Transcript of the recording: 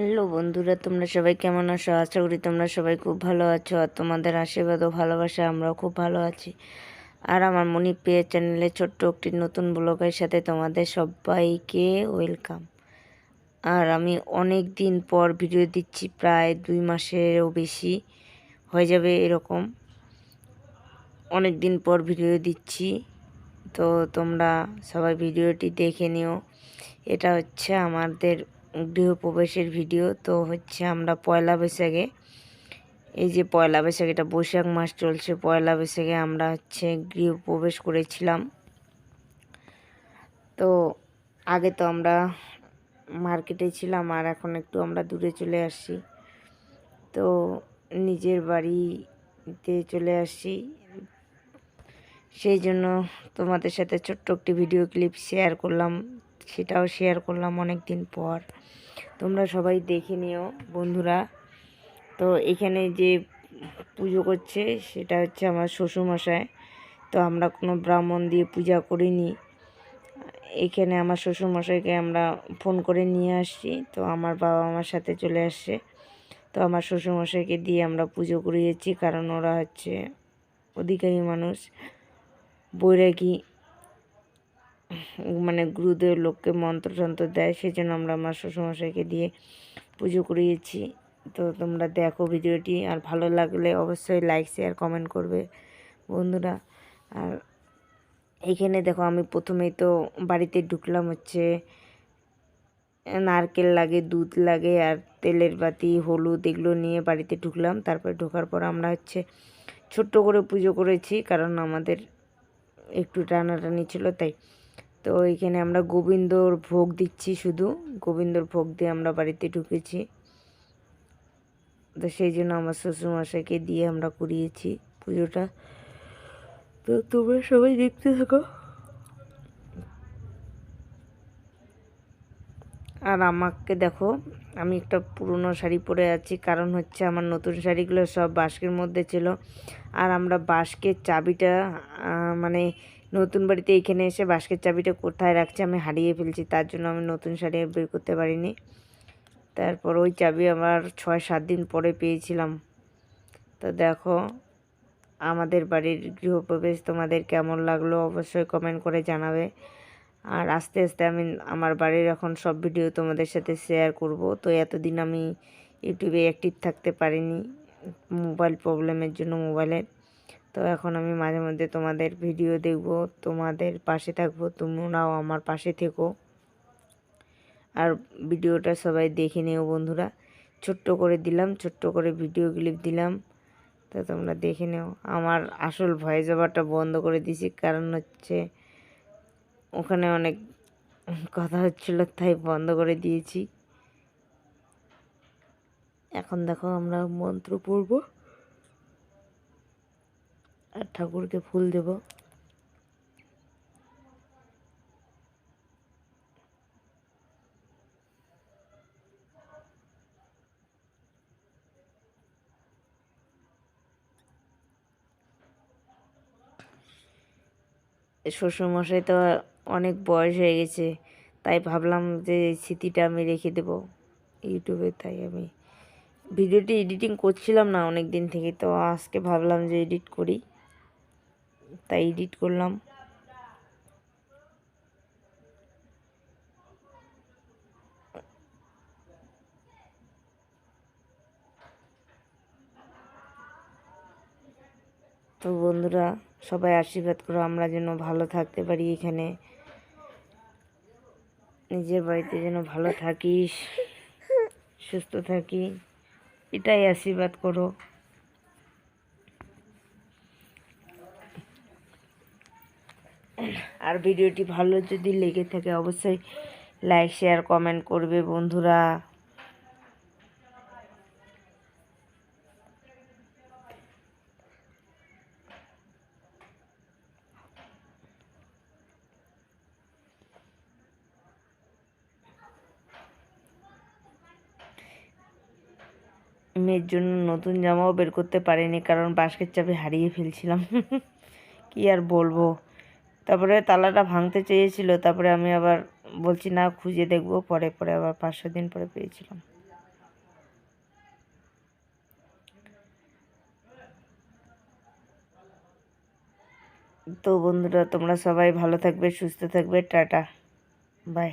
Hello বন্ধুরা, তোমরা সবাই কেমন আছো? আশা করি তোমরা সবাই খুব ভালো আছো আর তোমাদের আশীর্বাদ ও ভালোবাসা আমরাও খুব ভালো আছি। আর আমার মনি পেয়ে চ্যানেলে ছোট্ট একটি নতুন ব্লগের সাথে তোমাদের সবাইকে ওয়েলকাম। আর আমি অনেক দিন পর ভিডিও দিচ্ছি, প্রায় দুই মাসেরও বেশি হয়ে যাবে এরকম। অনেক দিন পর ভিডিও দিচ্ছি, তো তোমরা সবাই ভিডিওটি দেখে নিও। এটা হচ্ছে আমাদের গৃহপ্রবেশের ভিডিও, তো হচ্ছে আমরা পয়লা বৈশাখে, এই যে পয়লা বৈশাখ এটা বৈশাখ মাস চলছে, পয়লা বৈশাখে আমরা হচ্ছে গৃহপ্রবেশ করেছিলাম। তো আগে তো আমরা মার্কেটে ছিলাম, আর এখন একটু আমরা দূরে চলে আসছি। তো নিজের বাড়িতে চলে আসছি। সেই জন্য তোমাদের সাথে ছোট্ট একটি ভিডিও ক্লিপ শেয়ার করলাম। সেটাও শেয়ার করলাম অনেক দিন পর। তোমরা সবাই দেখে নিও বন্ধুরা। তো এখানে যে পুজো করছে, সেটা হচ্ছে আমার শ্বশুরমশাই। তো আমরা কোনো ব্রাহ্মণ দিয়ে পূজা করিনি। এখানে আমার শ্বশুরমশাইকে আমরা ফোন করে নিয়ে আসছি। তো আমার বাবা আমার সাথে চলে আসছে। তো আমার শ্বশুরমশাইকে দিয়ে আমরা পুজো করিয়েছি, কারণ ওরা হচ্ছে অধিকারী মানুষ, বৈরাগী। মানে গুরুদেব লোককে মন্ত্র টন্ত্র দেয় সেই জন্য আমরা আমার শ্বশুরমশাইকে দিয়ে পুজো করিয়েছি। তো তোমরা দেখো ভিডিওটি, আর ভালো লাগলে অবশ্যই লাইক শেয়ার কমেন্ট করবে বন্ধুরা। আর এইখানে দেখো আমি প্রথমেই তো বাড়িতে ঢুকলাম হচ্ছে, নারকেল লাগে, দুধ লাগে, আর তেলের বাতি, হলুদ এগুলো নিয়ে বাড়িতে ঢুকলাম। তারপরে ঢোকার পর আমরা হচ্ছে ছোট্ট করে পুজো করেছি, কারণ আমাদের একটু টানাটানি ছিল, তাই তো এখানে আমরা গোবিন্দর ভোগ দিচ্ছি শুধু। গোবিন্দর ভোগ দিয়ে আমরা বাড়িতে ঢুকেছি। তো সেই জন্য আমার শ্বশুরমশাইকে দিয়ে আমরা করিয়েছি পুজোটা। তো তোমরা সবাই দেখতে থাকো। আর আমাকে দেখো, আমি একটা পুরনো শাড়ি পরে আছি। কারণ হচ্ছে আমার নতুন শাড়িগুলো সব বাস্কের মধ্যে ছিল। আর আমরা বাস্কের চাবিটা মানে নতুন বাড়িতে এখানে এসে বাস্কের চাবিটা কোথায় রাখছি আমি হারিয়ে ফেলছি, তার জন্য আমি নতুন শাড়ি বের করতে পারিনি। তারপর ওই চাবি আমার ছয় সাত দিন পরে পেয়েছিলাম। তো দেখো, আমাদের বাড়ির গৃহপ্রবেশ তোমাদের কেমন লাগল অবশ্যই কমেন্ট করে জানাবে। আর আস্তে আস্তে আমি আমার বাড়ির এখন সব ভিডিও তোমাদের সাথে শেয়ার করব। তো এতদিন আমি ইউটিউবে অ্যাক্টিভ থাকতে পারিনি মোবাইল প্রবলেমের জন্য মোবাইলের তো এখন আমি মাঝে মধ্যে তোমাদের ভিডিও দেখব, তোমাদের পাশে থাকব, তোমরাও আমার পাশে থেকো। আর ভিডিওটা সবাই দেখে নিও বন্ধুরা। ছোট্ট করে দিলাম, ছোট্ট করে ভিডিও ক্লিপ দিলাম, তো তোমরা দেখে নিও। আমার আসল ভয়েস ওভারটা বন্ধ করে দিয়েছি কারণ হচ্ছে ওখানে অনেক কথা হচ্ছিল, তাই বন্ধ করে দিয়েছি। এখন দেখো আমরা মন্ত্র পড়ব। ঠাকুরকে ফুল দেব। শ্বশুরমশাই তো অনেক বয়স হয়ে গেছে, তাই ভাবলাম যে স্মৃতিটা আমি রেখে দেব ইউটিউবে, তাই আমি ভিডিওটি এডিটিং করছিলাম না অনেক দিন থেকে, তো আজকে ভাবলাম যে এডিট করি। তাই এডিট করলাম। তো বন্ধুরা, সবাই আশীর্বাদ করো, আমরা যেন ভালো থাকতে পারি এখানে। নিজের বাড়িতে যেন ভালো থাকিস, সুস্থ থাকি এটাই আশীর্বাদ করো। আর ভিডিওটি ভালো যদি লেগে থাকে, অবশ্যই লাইক শেয়ার কমেন্ট করবে বন্ধুরা। মেয়ের জন্য নতুন জামাও বের করতে পারিনি, কারণ বাস্কের চাপে হারিয়ে ফেলছিলাম। কি আর বলব? তারপরে তালাটা ভাঙতে চেয়েছিল, তারপরে আমি আবার বলছি, না, খুঁজে দেখব। পরে পরে আবার পাঁচশো দিন পরে পেয়েছিলাম। তো বন্ধুরা, তোমরা সবাই ভালো থাকবে, সুস্থ থাকবে। টাটা। বাই।